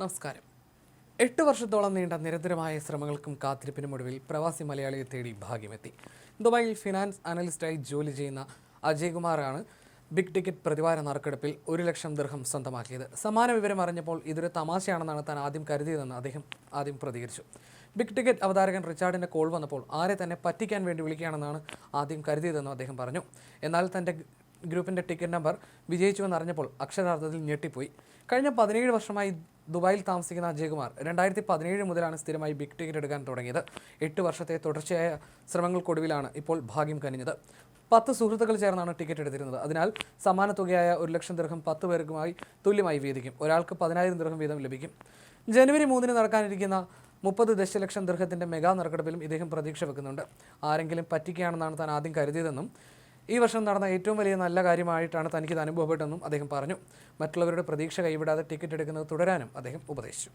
നമസ്കാരം. എട്ട് വർഷത്തോളം നീണ്ട നിരന്തരമായ ശ്രമങ്ങൾക്കും കാത്തിരിപ്പിനും ഒടുവിൽ പ്രവാസി മലയാളിയെ തേടി ഭാഗ്യമെത്തി. ദുബായിൽ ഫിനാൻസ് അനലിസ്റ്റായി ജോലി ചെയ്യുന്ന അജയ്കുമാറാണ് ബിഗ് ടിക്കറ്റ് പ്രതിവാര നറുക്കെടുപ്പിൽ ഒരു ലക്ഷം ദീർഘം സ്വന്തമാക്കിയത്. സമാന വിവരം അറിഞ്ഞപ്പോൾ ഇതൊരു തമാശയാണെന്നാണ് താൻ ആദ്യം കരുതിയതെന്ന് അദ്ദേഹം ആദ്യം പ്രതികരിച്ചു. ബിഗ് ടിക്കറ്റ് അവതാരകൻ റിച്ചാർഡിന്റെ കോൾ വന്നപ്പോൾ ആരെ തന്നെ പറ്റിക്കാൻ വേണ്ടി വിളിക്കുകയാണെന്നാണ് ആദ്യം കരുതിയതെന്നും അദ്ദേഹം പറഞ്ഞു. എന്നാൽ തന്റെ ഗ്രൂപ്പിന്റെ ടിക്കറ്റ് നമ്പർ വിജയിച്ചുവെന്ന് അറിഞ്ഞപ്പോൾ അക്ഷരാർത്ഥത്തിൽ ഞെട്ടിപ്പോയി. കഴിഞ്ഞ പതിനേഴ് വർഷമായി ദുബായിൽ താമസിക്കുന്ന അജയകുമാർ രണ്ടായിരത്തി പതിനേഴ് മുതലാണ് സ്ഥിരമായി ബിഗ് ടിക്കറ്റ് എടുക്കാൻ തുടങ്ങിയത്. എട്ട് വർഷത്തെ തുടർച്ചയായ ശ്രമങ്ങൾക്കൊടുവിലാണ് ഇപ്പോൾ ഭാഗ്യം കനിഞ്ഞത്. പത്ത് സുഹൃത്തുക്കൾ ചേർന്നാണ് ടിക്കറ്റ് എടുത്തിരുന്നത്. അതിനാൽ സമാന തുകയായ ഒരു ലക്ഷം ദീർഘം പത്ത് പേർക്കുമായി തുല്യമായി വീതിക്കും. ഒരാൾക്ക് പതിനായിരം ദീർഘം വീതം ലഭിക്കും. ജനുവരി മൂന്നിന് നടക്കാനിരിക്കുന്ന മുപ്പത് ദശലക്ഷം ദീർഘത്തിന്റെ മെഗാ നറുക്കെടുപ്പിലും ഇദ്ദേഹം പ്രതീക്ഷ വെക്കുന്നുണ്ട്. ആരെങ്കിലും പറ്റിക്കുകയാണെന്നാണ് താൻ ആദ്യം കരുതിയതെന്നും ഈ വർഷം നടന്ന ഏറ്റവും വലിയ നല്ല കാര്യമായിട്ടാണ് തനിക്കിത് അനുഭവപ്പെട്ടതെന്നും അദ്ദേഹം പറഞ്ഞു. മറ്റുള്ളവരുടെ പ്രതീക്ഷ കൈവിടാതെ ടിക്കറ്റ് എടുക്കുന്നത് തുടരാനും അദ്ദേഹം ഉപദേശിച്ചു.